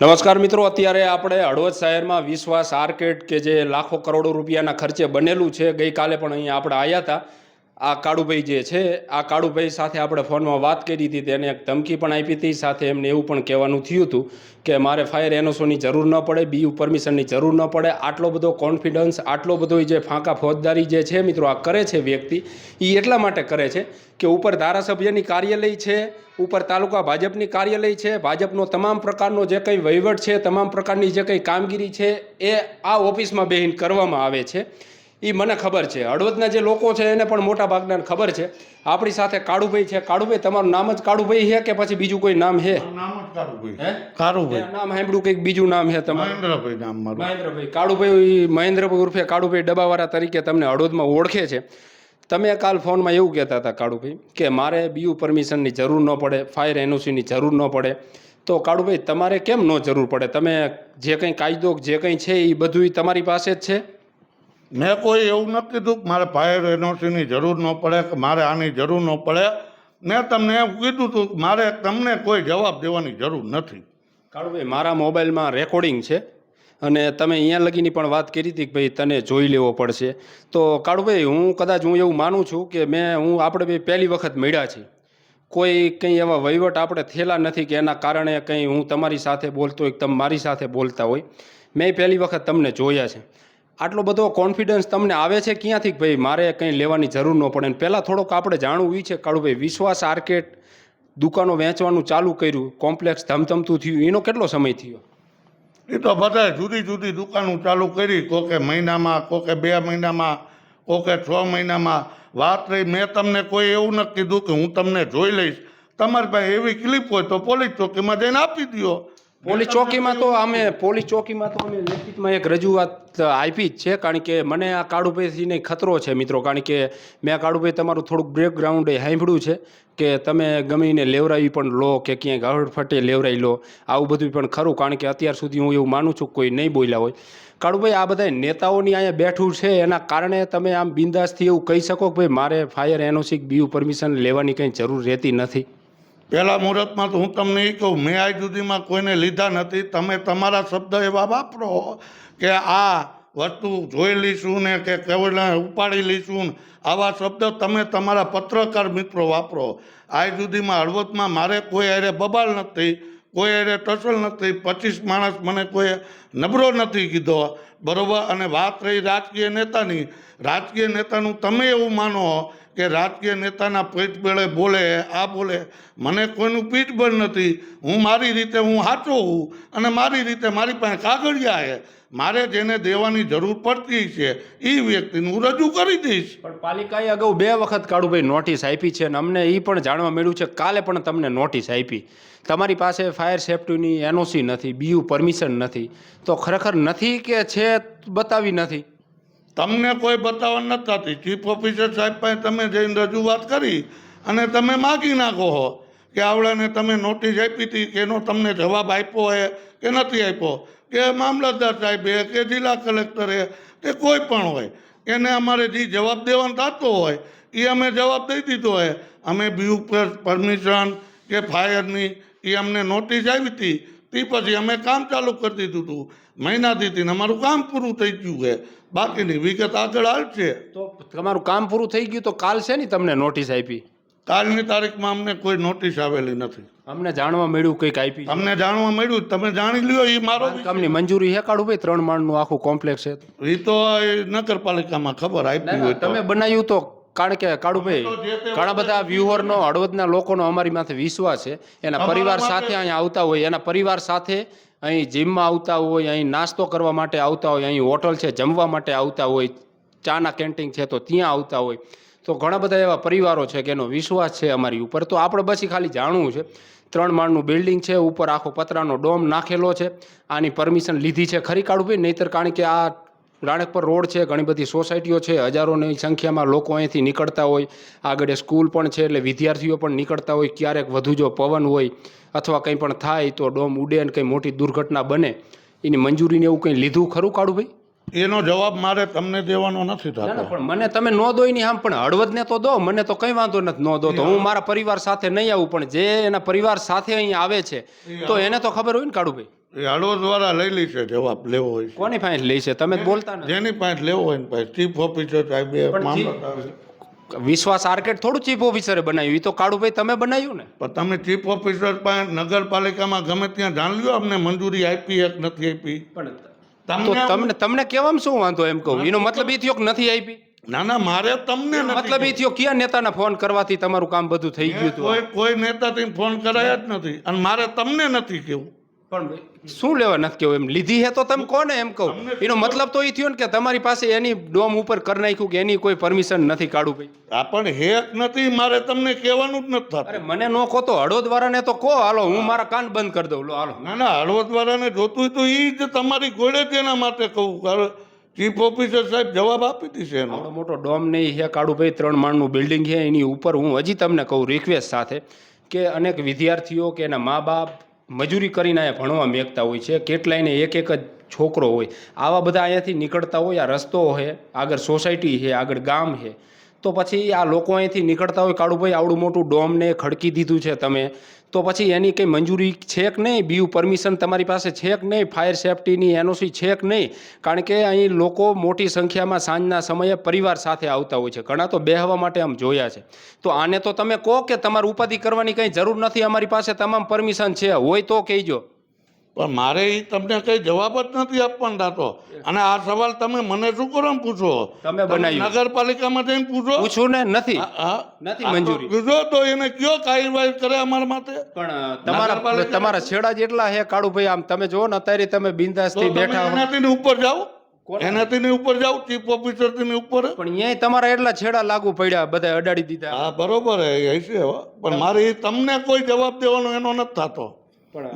નમસ્કાર મિત્રો, અત્યારે આપણે હળવદ શહેરમાં વિશ્વાસ આર્કેટ કે જે લાખો કરોડો રૂપિયાના ખર્ચે બનેલું છે, ગઈકાલે પણ અહીંયા આપણે આવ્યા હતા. આ કાળુભાઈ જે છે, આ કાળુભાઈ સાથે આપણે ફોનમાં વાત કરી હતી, તેને એક ધમકી પણ આપી હતી. સાથે એમને એવું પણ કહેવાનું થયું હતું કે મારે ફાયર એનઓસોની જરૂર ન પડે બીયુ પરમિશનની જરૂર ન પડે. આટલો બધો કોન્ફિડન્સ આટલો બધો જે ફાંકા ફોજદારી જે છે મિત્રો, આ કરે છે વ્યક્તિ. એ એટલા માટે કરે છે કે ઉપર ધારાસભ્યની કાર્યાલય છે, ઉપર તાલુકા ભાજપની કાર્યાલય છે, ભાજપનો તમામ પ્રકારનો જે કંઈ વહીવટ છે, તમામ પ્રકારની જે કંઈ કામગીરી છે, એ આ ઓફિસમાં બેહીન કરવામાં આવે છે. એ મને ખબર છે. હળવદના જે લોકો છે એને પણ મોટા ભાગના ખબર છે. આપણી સાથે કાળુભાઈ છે. કાળુભાઈ તમારું નામ જ કાળુભાઈ છે કે પછી બીજું કોઈ નામ છે? નામ જ હે? નામ સાંભળ્યું કંઈક બીજું નામ છે તમારું? મહેન્દ્રભાઈ નામ મારું. મહેન્દ્રભાઈ. કાળુભાઈ મહેન્દ્રભાઈ ઉર્ફે કાળુભાઈ ડબ્બાવાળા તરીકે તમને હળવદમાં ઓળખે છે. તમે કાલ ફોનમાં એવું કહેતા હતા કાળુભાઈ કે મારે બીયુ પરમિશનની જરૂર ન પડે ફાયર એનઓસીની જરૂર ન પડે. તો કાળુભાઈ તમારે કેમ ન જરૂર પડે? તમે જે કંઈ કાયદો જે કંઈ છે એ બધું તમારી પાસે જ છે? મેં કોઈ એવું નથી કીધું કે મારે ફાયર એનઓસીની જરૂર ન પડે કે મારે આની જરૂર ન પડે. મેં તમને એમ કીધું હતું મારે તમને કોઈ જવાબ દેવાની જરૂર નથી. કાળુભાઈ, મારા મોબાઈલમાં રેકોર્ડિંગ છે અને તમે અહીંયા લગીની પણ વાત કરી હતી કે ભાઈ તને જોઈ લેવો પડશે. તો કાળુભાઈ, હું કદાચ હું એવું માનું છું કે મેં, હું આપણે બે પહેલી વખત મળ્યા છીએ. કોઈ કંઈ એવા વહીવટ આપણે થયેલા નથી કે એના કારણે કંઈ હું તમારી સાથે બોલતો હોય તમે મારી સાથે બોલતા હોય. મેં પહેલી વખત તમને જોયા છે. આટલો બધો કોન્ફિડન્સ તમને આવે છે ક્યાંથી? ભાઈ મારે કંઈ લેવાની જરૂર ન પડે. અને પહેલાં થોડોક આપણે જાણવું એ છે કાળુભાઈ, વિશ્વાસ આર્કેટ દુકાનો વેચવાનું ચાલુ કર્યું. કોમ્પ્લેક્સ ધમધમતું થયું. એનો કેટલો સમય થયો? એ તો બધા જુદી જુદી દુકાનો ચાલુ કરી. કોકે મહિનામાં, કોકે બે મહિનામાં, કોકે છ મહિનામાં. વાત રહી. મેં તમને કોઈ એવું નથી કીધું કે હું તમને જોઈ લઈશ. તમારી પાસે એવી ક્લિપ હોય તો પોલીસ ચોકીમાં જઈને આપી દો પોલીસ ચોકીમાં તો અમે પોલીસ ચોકીમાં તો અમે લેખિતમાં એક રજૂઆત આપી જ છે, કારણ કે મને આ કાળુભાઈથીને ખતરો છે મિત્રો, કારણ કે મેં કાળુભાઈ તમારું થોડુંક બ્રેકગ્રાઉન્ડ સાંભળ્યું છે કે તમે ગમીને લેવરાવી પણ લો કે ક્યાંય ગાવડફટે લેવરાઈ લો, આવું બધું પણ ખરું, કારણ કે અત્યાર સુધી હું એવું માનું છું કોઈ નહીં બોલ્યા હોય. કાળુભાઈ, આ બધા નેતાઓની અહીંયા બેઠું છે, એના કારણે તમે આમ બિંદાસથી એવું કહી શકો કે ભાઈ, મારે ફાયર એનઓસી બીયુ પરમિશન લેવાની કંઈ જરૂર રહેતી નથી? પહેલા મુહૂર્તમાં તો હું તમને એ કહું, મેં આજ સુધીમાં કોઈને લીધા નથી. તમે તમારા શબ્દ એવા વાપરો કે આ વસ્તુ જોઈ લઈશું ને કે કેવળ ઉપાડી લઈશું. આવા શબ્દ તમે તમારા પત્રકાર મિત્રો વાપરો. આજ સુધીમાં હળવદમાં મારે કોઈ અરે બબાલ નથી, કોઈ અરે ટસલ નથી. પચીસ માણસ મને કોઈ નબળો નથી કીધો. બરોબર? અને વાત રહી રાજકીય નેતાની. રાજકીય નેતાનું તમે એવું માનો કે રાજકીય નેતાના પીઠ બેળે બોલે, આ બોલે, મને કોઈનું પીઠ બળ નથી. હું મારી રીતે હું સાચો હું અને મારી રીતે મારી પાસે કાગળિયા છે. મારે જેને દેવાની જરૂર પડતી છે એ વ્યક્તિને હું રજૂ કરી દઈશ. પણ પાલિકાએ અગાઉ બે વખત કાળુભાઈ નોટિસ આપી છે અને અમને એ પણ જાણવા મળ્યું છે, કાલે પણ તમને નોટિસ આપી. તમારી પાસે ફાયર સેફ્ટીની એનઓસી નથી, બીયુ પરમિશન નથી. તો ખરેખર નથી કે છે બતાવી નથી? તમને કોઈ બતાવવા નથી થતી. ચીફ ઓફિસર સાહેબ પાસે તમે જઈને રજૂઆત કરી અને તમે માગી નાખો હો કે આવડાને તમે નોટિસ આપી હતી કે એનો તમને જવાબ આપ્યો હે કે નથી આપ્યો. કે મામલતદાર સાહેબે કે જિલ્લા કલેક્ટરે કે કોઈ પણ હોય. એને અમારે જે જવાબ દેવાનો થતો હોય એ અમે જવાબ દઈ દીધો હોય અમે બીયુ પરમિશન કે ફાયરની એ અમને નોટિસ આવી હતી. તે પછી અમે કામ ચાલુ કરી દીધું હતું મહિનાથી અમારું કામ પૂરું થઈ ગયું છે. બાકીની વિગત આગળ હાલશે. તો તમારું કામ પૂરું થઈ ગયું તો કાલ છે ને તમને નોટિસ આપી? કાલની તારીખમાં અમને કોઈ નોટિસ આવેલી નથી. અમને જાણવા મળ્યું કંઈક આપી અમને જાણવા મળ્યું તમે જાણી લ્યો એ મારો કામની મંજૂરી હે કાઢું ભાઈ ત્રણ માળનું આખું કોમ્પ્લેક્સ છે. એ તો નગરપાલિકામાં ખબર આપી હોય તમે બનાવ્યું તો કારણ કે કાળુભાઈ ઘણા બધા વ્યુઅરનો હળવદના લોકોનો અમારી માથે વિશ્વાસ છે. એના પરિવાર સાથે અહીંયા આવતા હોય એના પરિવાર સાથે અહીં જીમમાં આવતા હોય અહીં નાસ્તો કરવા માટે આવતા હોય અહીં હોટલ છે જમવા માટે આવતા હોય ચાના કેન્ટીન છે તો ત્યાં આવતા હોય. તો ઘણા બધા એવા પરિવારો છે કે એનો વિશ્વાસ છે અમારી ઉપર. તો આપણે બસ ખાલી જાણવું છે. ત્રણ માળનું બિલ્ડિંગ છે ઉપર આખો પતરાનો ડોમ નાખેલો છે. આની પરમિશન લીધી છે ખરી કાઢું ભાઈ નહીતર કારણ કે આ રાણકપર રોડ છે ઘણી બધી સોસાયટીઓ છે હજારોની સંખ્યામાં લોકો અહીંથી નીકળતા હોય. આગળ સ્કૂલ પણ છે એટલે વિદ્યાર્થીઓ પણ નીકળતા હોય ક્યારેક વધુ જો પવન હોય અથવા કંઈ પણ થાય તો ડોમ ઉડે અને કંઈ મોટી દુર્ઘટના બને. એની મંજૂરીને એવું કંઈ લીધું ખરું કાઢું ભાઈ એનો જવાબ મારે તમને દેવાનો નથી થતો. પણ મને તમે ન દો ની આમ પણ હળવદને તો દો મને તો કંઈ વાંધો નથી ન દો. તો હું મારા પરિવાર સાથે નહીં આવું પણ જે એના પરિવાર સાથે અહીં આવે છે તો એને તો ખબર હોય ને કાળુભાઈ? એ હળવદ દ્વારા લઈ લે છે જવાબ લેવો હોય છે. કોની પાસે લઈ છે? તમે જ બોલતા નથી. જેની પાસે લેવો હોય ને પાસે ચીફ ઓફિસર સાહેબ એ વિશ્વાસ આર્કેટ થોડું ચીફ ઓફિસરે બનાવ્યું. એ તો કાળુભાઈ તમે બનાવ્યું ને? પણ તમે ચીફ ઓફિસર પાસે નગરપાલિકામાં ગમે ત્યાં જાણ લ્યો અમને મંજૂરી આપી એક નથી આપી. પણ તમને તમને તમને કેવામાં શું વાંધો એમ કહું? એનો મતલબ એ થયો કે નથી આપી? ના ના મારે તમને નથી મતલબ એ થયો કયા નેતાના ફોન કરવાથી તમારું કામ બધું થઈ ગયું હતું? કોઈ કોઈ નેતાથી ફોન કરાયા જ નથી. અને મારે તમને નથી કેવું પણ શું લેવા નથી કેવું? એમ લીધી હે તો તમે કોને એમ કહો? એનો મતલબ તો એ થયો ને કે તમારી પાસે એની ડોમ ઉપર કરી નાખ્યું કે એની કોઈ પરમિશન નથી કાઢું ભાઈ. આ પણ હેક નથી મારે તમને કહેવાનું જ નથી અરે થતું. મને નો કહો તો હળોદ વાળાને તો કહો હાલો હું મારા કાન બંધ કરી દઉં. લો હાલો. ના ના હળવદવાળાને જોતું તો એ જ તમારી ગોળે તેના માટે કહું. ચીફ ઓફિસર સાહેબ જવાબ આપી દીશે એનો. મોટો ડોમ નહીં હે કાળુભાઈ ત્રણ માળનું બિલ્ડિંગ છે એની ઉપર હું હજી તમને કહું રિક્વેસ્ટ સાથે કે અનેક વિદ્યાર્થીઓ કે એના મા બાપ મજૂરી કરીને અહીંયા ભણવા મેકતા હોય છે. કેટલાયને એક એક જ છોકરો હોય. આવા બધા અહીંયાથી નીકળતા હોય, આ રસ્તો છે આગળ સોસાયટી છે આગળ ગામ છે તો પછી આ લોકો અહીંથી નીકળતા હોય, કાળુભાઈ આવડું મોટું ડોમને ખડકી દીધું છે તમે. તો પછી એની કંઈ મંજૂરી છે કે નહીં? બીયુ પરમિશન તમારી પાસે છે કે નહીં? ફાયર સેફટીની એનઓસી છે કે નહીં? કારણ કે અહીં લોકો મોટી સંખ્યામાં સાંજના સમયે પરિવાર સાથે આવતા હોય છે. ઘણા તો બેહવા માટે આમ જોયા છે. તો આને તો તમે કહો કે તમારે ઉપાધિ કરવાની કંઈ જરૂર નથી. અમારી પાસે તમામ પરમિશન છે. હોય તો કહેજો. પણ મારે એ તમને કઈ જવાબ જ નથી આપવાના થતો અને આ સવાલ તમે મને શું કરો ને પૂછો? તમે બનાવી નગરપાલિકામાં જઈને પૂછો? પૂછું ને નથી. નથી મંજૂરી. પૂછો તો એને કયો કાર્યવાહી કરે અમારા માટે? પણ તમારા તમારા છેડા જેટલા હે કાળુભાઈ આમ તમે જો ને અત્યારે તમે તો બિંદાસથી બેઠા હો. એનાથી ને ઉપર જાઓ? એનાથી ને ઉપર જાવ ચીફ ઓફિસરથી ઉપર? પણ અહીંયા તમારા એટલા છેડા લાગુ પડ્યા બધા અડાડી દીધા. હા બરોબર હે એ છે પણ મારે તમને કોઈ જવાબ દેવાનો એનો નથી થતો.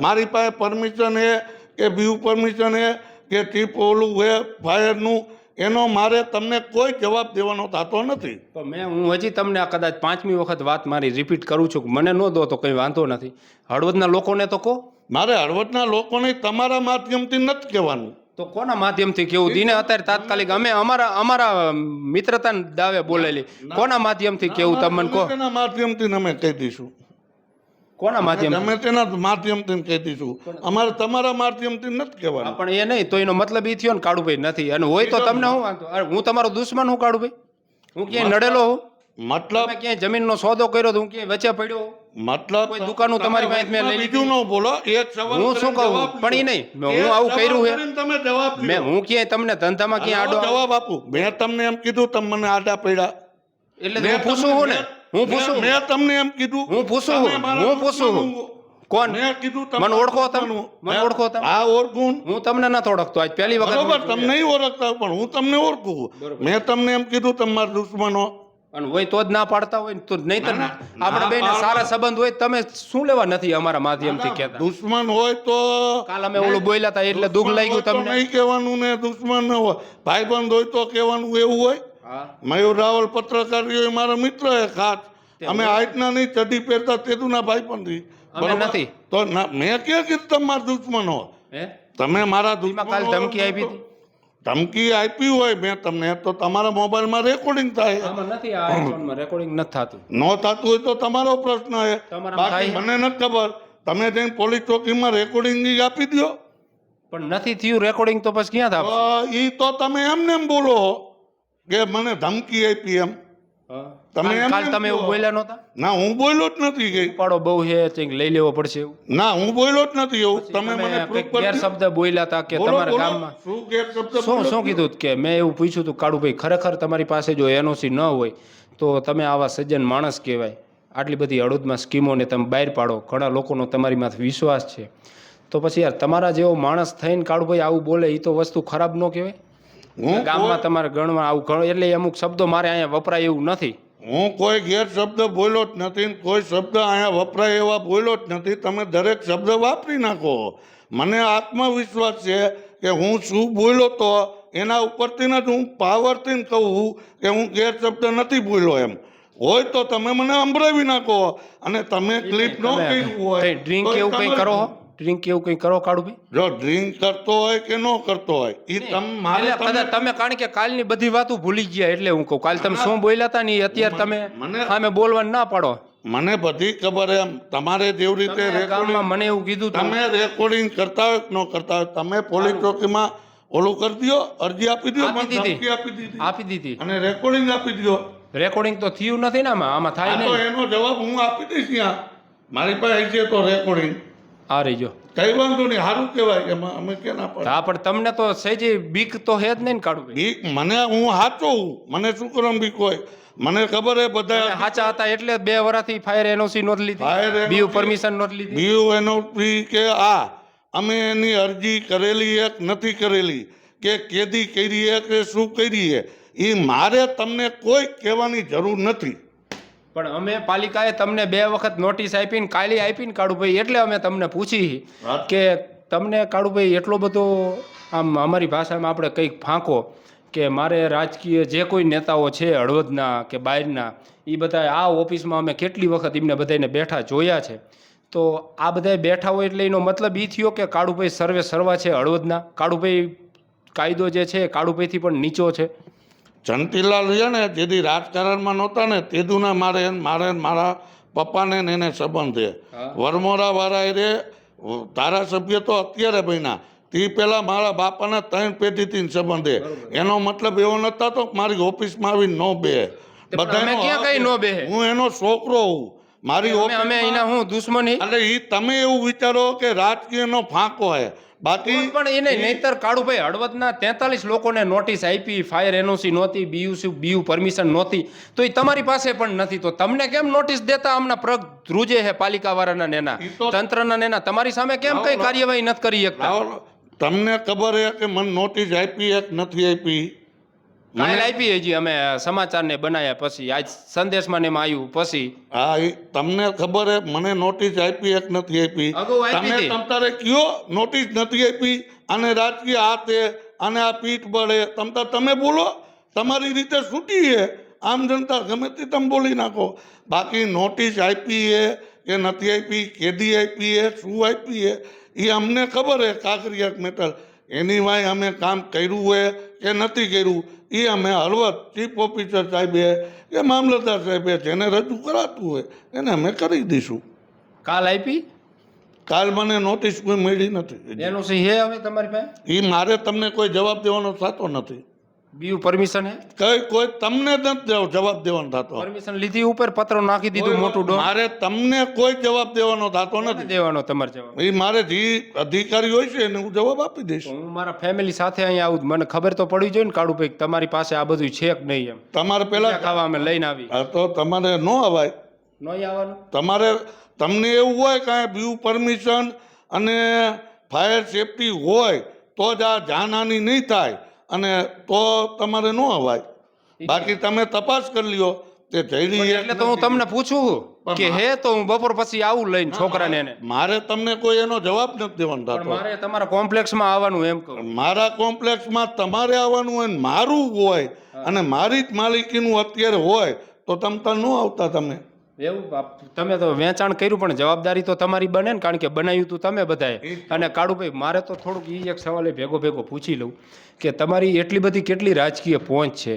મારી પાસે પરમિશન છે કે વ્યૂ પરમિશન છે કે ટીપ ઓલું છે ફાયરનું એનો મારે તમને કોઈ જવાબ દેવાનો થતો નથી. તો મેં હું હજી તમને આ કદાચ પાંચમી વખત વાત મારી રિપીટ કરું છું મને ન દો તો કંઈ વાંધો નથી. હળવદના લોકોને તો કહો. મારે હળવદના લોકોને તમારા માધ્યમથી નથી કહેવાનું. તો કોના માધ્યમથી કેવું દીને અત્યારે તાત્કાલિક અમે અમારા અમારા મિત્રતા દાવે બોલેલી. કોના માધ્યમથી કેવું તમને કહો. માધ્યમથી અમે કહી દઈશું. કોના માધ્યમ અમે તેના માધ્યમથી કહી દઈશું અમારે તમારા માધ્યમથી નથી કહેવાનું. પણ એ નહીં તો એનો મતલબ એ થયો ને કાળુભાઈ નથી. અને હોય તો તમને હું વાંધો હું તમારો દુશ્મન હું કાળુભાઈ? હું ક્યાંય નડેલો હું? મતલબ ક્યાંય જમીનનો સોદો કર્યો તો હું ક્યાંય વચ્ચે પડ્યો મતલબ કોઈ દુકાનો તમારી પાસે મેં લઈ બીજું ન? બોલો. એક સવાલ હું શું કહું? પણ ઈ નહીં. હું આવું કર્યું હે. તમે જવાબ. મેં હું ક્યાંય તમને ધંધામાં ક્યાંય આડો જવાબ આપું. મેં તમને એમ કીધું તમે મને આડા પડ્યા. એટલે હું પૂછું હું ને? તમને- હું પૂછું? મેં- તમને એમ કીધું હું પૂછું? હું. પૂછું? કોણ? મેં કીધું મને ઓળખો તમે? મને ઓળખો તમે? આ ઓળખું. હું તમને નથી ઓળખતો આજ પહેલી વખત બરોબર તમને નહીં ઓળખતા પણ હું તમને ઓળખું. મેં તમને એમ કીધું તમારા દુશ્મનો. અને હોય તો જ ના પાડતા હોય ને તો નહીં તો. આપણે બે સારા સંબંધ હોય તમે શું લેવા નથી અમારા માધ્યમથી કહેતા? દુશ્મન હોય તો કાલ અમે ઓલું બોલ્યા હતા એટલે દુઃખ લાગ્યું તમને. નહીં કહેવાનું ને દુશ્મન ન હોય. ભાઈબંધ હોય તો કહેવાનું એવું હોય. મયુર રાવલ પત્રકાર રહ્યો એ મારા મિત્ર એ ખાસ અમે હાઈટના નહીં ચડી પહેરતા તેદુના ભાઈ પણ અમે નથી. તો ના મેં ક્યાં કીધું તમારા દુશ્મનો હે? તમે મારા દુશ્મનો ધમકી આપી ધમકી આપી હોય મેં તમને તો તમારા મોબાઈલમાં રેકોર્ડિંગ થાય. નથી આ આઈફોનમાં રેકોર્ડિંગ નથી થતું. ન થતું હોય તો તમારો પ્રશ્ન છે બાકી મને નથી ખબર. તમે જઈને પોલીસ ચોકીમાં રેકોર્ડિંગ આપી દો પણ નથી થયું રેકોર્ડિંગ તો પછી ક્યાં થાય એ તો તમે એમને એમ બોલો કે મને ધમકી આપી એમ. તમે કાલ એમ કાલ તમે એવું બોલ્યા નહોતા? ના હું બોલ્યો જ નથી કે પાડો બહુ છે કંઈક લઈ લેવો પડશે એવું. ના હું બોલ્યો જ નથી એવું. તમે મને ગેર શબ્દ બોલ્યા હતા કે તમારા ગામમાં? શું ગેરશબ્દ શું શું કીધું કે મેં એવું પૂછ્યું હતું કાળુભાઈ ખરેખર તમારી પાસે જો એનઓસી ન હોય તો તમે આવા સજ્જન માણસ કહેવાય. આટલી બધી હળવદમાં સ્કીમોને તમે બહાર પાડો. ઘણા લોકોનો તમારી માથે વિશ્વાસ છે. તો પછી યાર તમારા જેવો માણસ થઈને કાળુભાઈ આવું બોલે એ તો વસ્તુ ખરાબ ન કહેવાય? હું ગામમાં તમારે ગણવા આવું ગણો એટલે અમુક શબ્દો મારે અહીંયા વપરાય એવું નથી. હું કોઈ ગેર શબ્દ બોલ્યો જ નથી કોઈ શબ્દ અહીંયા વપરાય એવા બોલ્યો જ નથી. તમે દરેક શબ્દ વાપરી નાખો. મને આત્મવિશ્વાસ છે કે હું શું બોલ્યો તો એના ઉપરથી જ હું પાવરથી કહું કે હું ગેર શબ્દ નથી બોલ્યો એમ. હોય તો તમે મને સંભળાવી નાખો. અને તમે ક્લિપ ન કર્યું હોય એ એવું કંઈ કરો? ડ્રિંક એવું કંઈ કરો કાળુભાઈ જો ડ્રિંક કરતો હોય કે ન કરતો હોય એ તમ મારે કદાચ તમે કારણ કે કાલની બધી વાતો ભૂલી ગયા એટલે હું કહું કાલ તમે શું બોલ્યા હતા ને અત્યારે તમે મને- સામે બોલવાનું ના પાડો. મને બધી ખબર એમ તમારે જેવી રીતે રેકોર્ડિંગ મને એવું કીધું તમે રેકોર્ડિંગ કરતા હોય કે ન કરતા હોય તમે પોલીસ ચોકીમાં ઓલું કરી દો અરજી આપી દો આપી મને દીધી. ધમકી આપી દીધી. આપી દીધી. અને રેકોર્ડિંગ આપી દો રેકોર્ડિંગ તો થયું નથી ને આમાં આમાં થાય નહીં. એનો જવાબ હું આપી દઈશ ત્યાં. મારી પાસે છે તો રેકોર્ડિંગ આ રહી જો કઈ વાંધો નહીં સારું કહેવાય એમાં અમે કે ના પડે હા પણ તમને તો સહેજી બીક તો હે જ નહીં કાળુભાઈ. બીક? મને હું સાચો હું મને શું કરો બીક હોય? મને ખબર હે બધા સાચા હતા એટલે બે વર્ષથી ફાયર એનઓસી નોંધ લીધી. બીયુ પરમિશન નોંધ લીધી. બીયુ એનઓસી કે આ અમે એની અરજી કરેલી એક નથી કરેલી કે કેદી કરી કે શું કરી એ મારે તમને કોઈ કહેવાની જરૂર નથી. પણ અમે પાલિકાએ તમને બે વખત નોટિસ આપીને કાલી આપીને કાળુભાઈ એટલે અમે તમને પૂછી કે તમને કાળુભાઈ એટલો બધો આમ અમારી ભાષામાં આપણે કંઈક ફાંકો કે મારે રાજકીય જે કોઈ નેતાઓ છે હળવદના કે બહારના એ બધા આ ઓફિસમાં અમે કેટલી વખત એમને બધાને બેઠા જોયા છે. તો આ બધા બેઠા હોય એટલે એનો મતલબ એ થયો કે કાળુભાઈ સર્વે સર્વા છે હળવદના. કાળુભાઈ કાયદો જે છે એ કાળુભાઈથી પણ નીચો છે. જંતીલાલ છે ને જેથી રાજકારણમાં નહોતા ને તેદુના મારે મારે મારા પપ્પાને ને એને સંબંધ છે. હા. વરમોરા વાળા રે ધારાસભ્ય તો અત્યારે બન્યા. તે પહેલાં મારા બાપાના ત્રણ પેઢીથી સંબંધ છે. એનો મતલબ એવો નહોતા તો મારી ઓફિસમાં આવી ન બે. બધા? હું એનો છોકરો હું મારી અમે અમે એના હું દુશ્મની? એટલે એ તમે એવું વિચારો કે રાજકીયનો ફાંકો હે. બાકી પણ એને નહીતર કાળુભાઈ હળવદના તેતાલીસ લોકોને નોટિસ આપી ફાયર એનઓસી નહોતી બીયુ બીયુ પરમિશન નહોતી. તો એ તમારી પાસે પણ નથી. તો તમને કેમ નોટિસ દેતા હમણાં પ્રગ ધ્રુજે હે પાલિકા વાળાના નેના તંત્રના નેના? તમારી સામે કેમ કઈ કાર્યવાહી નથી કરી શકતા? તમને ખબર હે કે મને નોટિસ આપી એક નથી આપી. કાલ આપી હજી અમે સમાચારને બનાવ્યા પછી. આજ સંદેશમાં ને એમાં આવ્યું. પછી હા તમને ખબર હે મને નોટિસ આપી એક નથી આપી. અગાઉ આપી તમે હતી. તમ કયો નોટિસ નથી આપી? અને રાજકીય આ તે અને આ પીઠ બળે તમતા તમે બોલો તમારી રીતે છૂટી છે આમ જનતા ગમે તે તમે બોલી નાખો. બાકી નોટિસ આપી છે કે નથી આપી કેદી આપી છે શું આપી છે એ અમને ખબર હે કાંકરિયા મેટર એની વાય અમે કામ કર્યું હે કે નથી કર્યું? એ અમે હળવદ ચીફ ઓફિસર સાહેબે કે મામલતદાર સાહેબે જેને રજૂ કરાતું હોય એને અમે કરી દઈશું. કાલ આપી? કાલ મને નોટિસ કોઈ મળી નથી. એનઓસી હે હવે તમારી પાસે? એ મારે તમને કોઈ જવાબ દેવાનો થતો નથી. બીયુ પરમિશન હે? કઈ કોઈ તમને જવાબ દેવાનો થતો. પરમિશન લીધી ઉપર પત્ર નાખી દીધું મોટું ડો મારે તમને કોઈ જવાબ દેવાનો થતો નથી. દેવાનો તમારે જવાબ? એ મારે જે અધિકારી હોય છે એને હું જવાબ આપી દઈશ. હું મારા ફેમિલી સાથે અહીંયા આવું મને ખબર તો પડવી જોઈએ ને કાળુ ભાઈ તમારી પાસે આ બધું છે કે નહીં એમ? તમારે પેલા ખાવા અમે લઈને આવી. તો તમારે ન અવાય. નહીં આવવાનું? તમારે તમને એવું હોય કાંઈ વ્યૂ પરમિશન અને ફાયર સેફટી હોય તો જ આ જાનહાની નહીં થાય. અને તો તમારે ન અવાય. બાકી તમે તપાસ કરી લ્યો. તે જઈડી એટલે તો હું તમને પૂછું કે હે તો હું બપોર પછી આવું લઈને છોકરાને એને. મારે તમને કોઈ એનો જવાબ નથી દેવાનો થતો મારે તમારા કોમ્પ્લેક્સમાં આવવાનું એમ કહું. મારા કોમ્પ્લેક્સમાં તમારે આવવાનું હોય મારું હોય અને મારી જ માલિકીનું અત્યારે હોય તો તમ તાર ન આવતા તમે એવું? તમે તો વેચાણ કર્યું પણ જવાબદારી તો તમારી બને ને કારણ કે બનાવ્યું તું તમે બધાએ. અને કાળુભાઈ મારે તો થોડુંક એ એક સવાલ ભેગો ભેગો પૂછી લઉં કે તમારી એટલી બધી કેટલી રાજકીય પહોંચ છે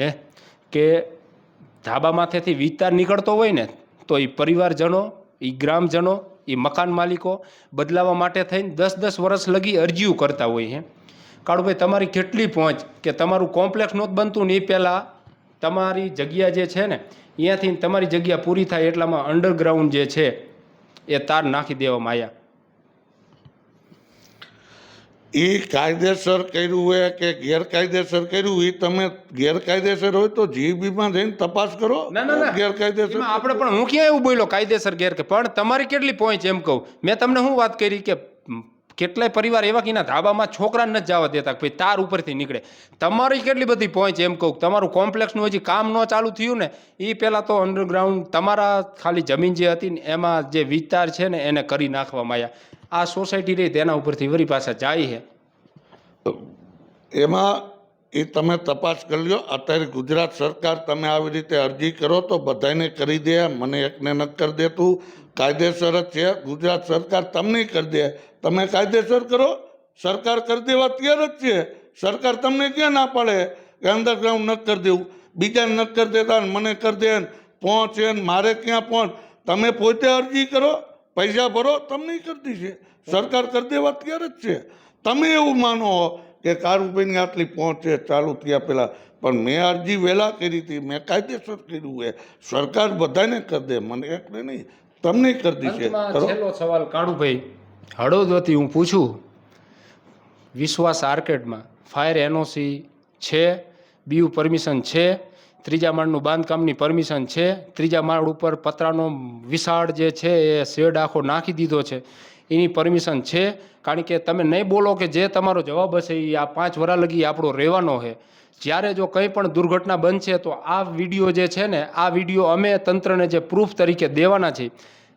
હે? કે ધાબા માથેથી વિસ્તાર નીકળતો હોય ને તો એ પરિવારજનો એ ગ્રામજનો એ મકાન માલિકો બદલાવા માટે થઈને દસ દસ વર્ષ લગી અરજીઓ કરતા હોય છે કાળુભાઈ તમારી કેટલી પહોંચ? કે તમારું કોમ્પ્લેક્સ નહોતું બનતું ને એ પહેલાં તમારી જગ્યા જે છે ને અહીંયાથી તમારી જગ્યા પૂરી થાય એટલામાં અંડરગ્રાઉન્ડ જે છે એ તાર નાખી દેવામાં આવ્યા એ કાયદેસર કર્યું હોય કે ગેરકાયદેસર કર્યું એ તમે ગેરકાયદેસર હોય તો જીબીમાં જઈને તપાસ કરો. ના ના ના. ગેરકાયદેસર આપણે પણ હું ક્યાં એવું બોલ્યો કાયદેસર ગેર કે પણ તમારી કેટલી પહોંચ એમ કહું. મેં તમને શું વાત કરી કે કેટલાય પરિવાર એવા કે એના ધાબામાં છોકરાને નથી જવા દેતા કે ભાઈ તાર ઉપરથી નીકળે. તમારી કેટલી બધી પહોંચ એમ કહું તમારું કોમ્પ્લેક્સનું હજી કામ ન ચાલુ થયું ને એ પહેલાં તો અંડરગ્રાઉન્ડ તમારા ખાલી જમીન જે હતી ને, એમાં જે વિસ્તાર છે ને, એને કરી નાખવામાં આવ્યા આ સોસાયટી રહી, તેના ઉપરથી વરી પાછા જાય છે એમાં એ તમે તપાસ કરી લ્યો. અત્યારે ગુજરાત સરકાર તમે આવી રીતે અરજી કરો તો બધાને કરી દે. મને એકને ન કરી દેતું કાયદેસર જ છે. ગુજરાત સરકાર તમને કરી દે. તમે કાયદેસર કરો. સરકાર કરી દેવા તૈયાર જ છે. સરકાર તમને ક્યાં ના પાડે? કે અંડરગ્રાઉન્ડ ન કરી દેવું. બીજાને ન કરી દેતા મને કરી દે પહોંચે મારે ક્યાં પહોંચ? તમે પોતે અરજી કરો. પૈસા ભરો. તમને કરી દીશે. સરકાર કરી દેવા તૈયાર જ છે. તમે એવું માનો કે કારુભાઈની આટલી પહોંચે ચાલુ થયા પહેલાં. પણ મેં અરજી વહેલા કરી હતી મેં કાયદેસર કર્યું છે સરકાર બધાને કરી દે મને એકને નહીં તમને કરી છેલ્લો સવાલ કાળુભાઈ હળોદથી હું પૂછું વિશ્વાસ આર્કેડમાં ફાયર એનઓસી છે બીયુ પરમિશન છે ત્રીજા માળનું બાંધકામની પરમિશન છે ત્રીજા માળ ઉપર પતરાનો વિશાળ જે છે એ શેડ આખો નાખી દીધો છે. એની પરમિશન છે કારણ કે તમે નહીં બોલો કે જે તમારો જવાબ હશે એ આ પાંચ વરા લગી આપણો રહેવાનો છે. જ્યારે જો કંઈ પણ દુર્ઘટના બનશે તો આ વીડિયો જે છે ને, આ વીડિયો અમે તંત્રને જે પ્રૂફ તરીકે દેવાના છે.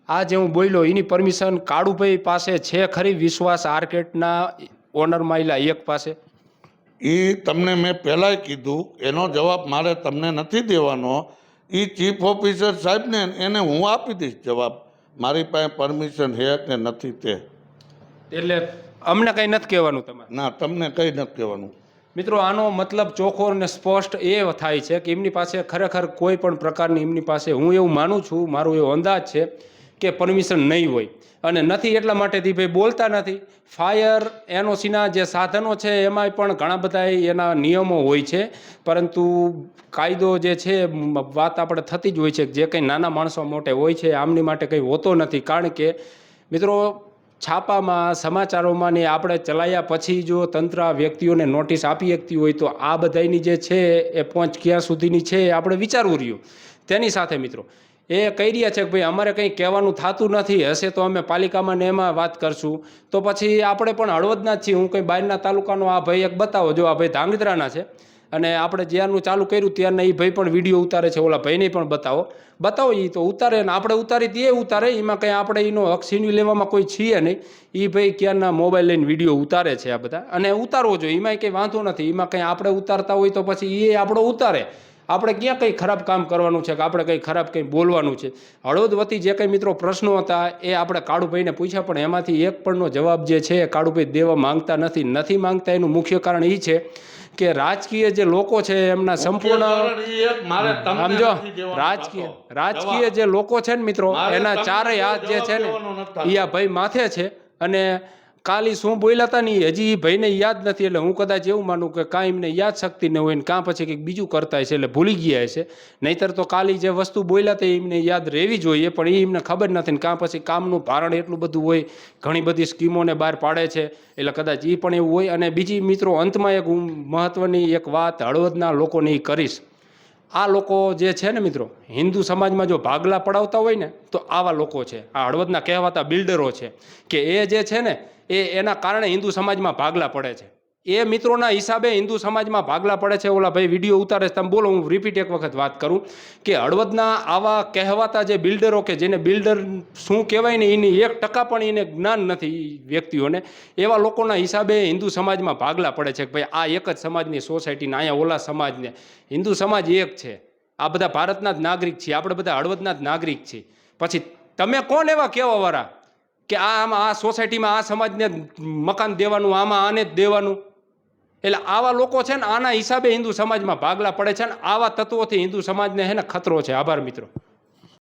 આ જે હું બોલ્યો એની પરમિશન કાળુભાઈ પાસે છે ખરી, વિશ્વાસ આર્કેટના ઓનર માઇલા એક પાસે. એ તમને મેં પહેલાંય કીધું, એનો જવાબ મારે તમને નથી દેવાનો. એ ચીફ ઓફિસર સાહેબને એને હું આપી દઈશ જવાબ. મારી પાસે પરમિશન છે કે નથી તે. એટલે અમને કંઈ નથી કહેવાનું તમારે. ના તમને કંઈ નથી કહેવાનું. મિત્રો આનો મતલબ ચોખ્ખો અને સ્પષ્ટ એ થાય છે કે એમની પાસે ખરેખર કોઈ પણ પ્રકારની એમની પાસે હું એવું માનું છું મારો એવો અંદાજ છે કે પરમિશન નહીં હોય. અને નથી એટલા માટેથી ભાઈ બોલતા નથી. ફાયર એનઓસીના જે સાધનો છે એમાંય પણ ઘણા બધા એના નિયમો હોય છે. પરંતુ કાયદો જે છે વાત આપણે થતી જ હોય છે જે કંઈ નાના માણસો મોટે હોય છે આમની માટે કંઈ હોતો નથી. કારણ કે મિત્રો છાપામાં, સમાચારોમાં ને આપણે ચલાયા પછી જો તંત્ર વ્યક્તિઓને નોટિસ આપી શકતી હોય તો આ બધાની જે છે એ પહોંચ ક્યાં સુધીની છે એ આપણે વિચારવું રહ્યું. તેની સાથે મિત્રો, એ કહી રહ્યા છે કે ભાઈ અમારે કંઈ કહેવાનું થતું નથી, હશે તો અમે પાલિકામાં ને એમાં વાત કરશું. તો પછી આપણે પણ હળવદના જ છીએ. હું કંઈ બહારના તાલુકાનો આ ભાઈ એક બતાવો. જો આ ભાઈ ધાંગધ્રાના છે. અને આપણે જ્યારનું ચાલુ કર્યું ત્યારના એ ભાઈ પણ વીડિયો ઉતારે છે, ઓલા ભાઈને પણ બતાવો. બતાવો એ તો ઉતારે ને આપણે ઉતારી તે ઉતારે, એમાં કંઈ આપણે એનો હક છીનવી લેવામાં કોઈ છીએ નહીં. એ ભાઈ ક્યારના મોબાઈલ લઈને વીડિયો ઉતારે છે આ બધા. અને ઉતારવો જોઈએ એમાં કંઈ વાંધો નથી. એમાં કંઈ આપણે ઉતારતા હોય તો પછી એ આપણો ઉતારે. આપણે ક્યાં કંઈ ખરાબ કામ કરવાનું છે કે આપણે કંઈ ખરાબ કંઈ બોલવાનું છે? હળવદ વતી જે કંઈ મિત્રો પ્રશ્નો હતા એ આપણે કાળુભાઈને પૂછ્યા પણ એમાંથી એક પણનો જવાબ જે છે એ કાળુભાઈ દેવા માંગતા નથી. નથી માંગતા એનું મુખ્ય કારણ એ છે કે રાજકીય જે લોકો છે એમના સંપૂર્ણ સમજો? રાજકીય રાજકીય જે લોકો છે ને મિત્રો એના ચારેય હાથ જે છે ને એ આ ભાઈ માથે છે અને કાલી શું બોલ્યા હતા ને હજી એ ભાઈને યાદ નથી, એટલે હું કદાચ એવું માનું કે કાં એમને યાદ શક્તિ ન હોય ને કાં પછી કંઈક બીજું કરતા હશે, એટલે ભૂલી ગયા હશે. નહીતર તો કાલી જે વસ્તુ બોલ્યા તે એમને યાદ રહેવી જોઈએ, પણ એ એમને ખબર નથી ને કાં પછી કામનું ભારણ એટલું બધું હોય, ઘણી બધી સ્કીમોને બહાર પાડે છે, એટલે કદાચ એ પણ એવું હોય. અને બીજી મિત્રો, અંતમાં એક હું મહત્ત્વની એક વાત હળવદના લોકોને એ કરીશ. આ લોકો જે છે ને મિત્રો, હિન્દુ સમાજમાં જો ભાગલા પડાવતા હોય ને, તો આવા લોકો છે. આ હળવદના કહેવાતા બિલ્ડરો છે. કે એ જે છે ને એ એના કારણે હિન્દુ સમાજમાં ભાગલા પડે છે. એ મિત્રોના હિસાબે હિન્દુ સમાજમાં ભાગલા પડે છે. ઓલા ભાઈ વીડિયો ઉતારે છે. તમે બોલો, હું રિપીટ એક વખત વાત કરું કે હળવદના આવા કહેવાતા જે બિલ્ડરો કે જેને બિલ્ડર શું કહેવાય ને, એની એક ટકા પણ એને જ્ઞાન નથી વ્યક્તિઓને. એવા લોકોના હિસાબે હિન્દુ સમાજમાં ભાગલા પડે છે કે ભાઈ આ એક જ સમાજની સોસાયટીને અહીંયા ઓલા સમાજને. હિન્દુ સમાજ એક છે. આ બધા ભારતના જ નાગરિક છીએ. આપણે બધા હળવદના જ નાગરિક છીએ. પછી તમે કોણ એવા કહેવાવાળા? કે આ આમાં, આ સોસાયટીમાં, આ સમાજને મકાન દેવાનું, આમાં આને જ દેવાનું. એટલે આવા લોકો છે ને, આના હિસાબે હિન્દુ સમાજમાં ભાગલા પડે છે ને, આવા તત્વોથી હિન્દુ સમાજને હે ને ખતરો છે. આભાર મિત્રો.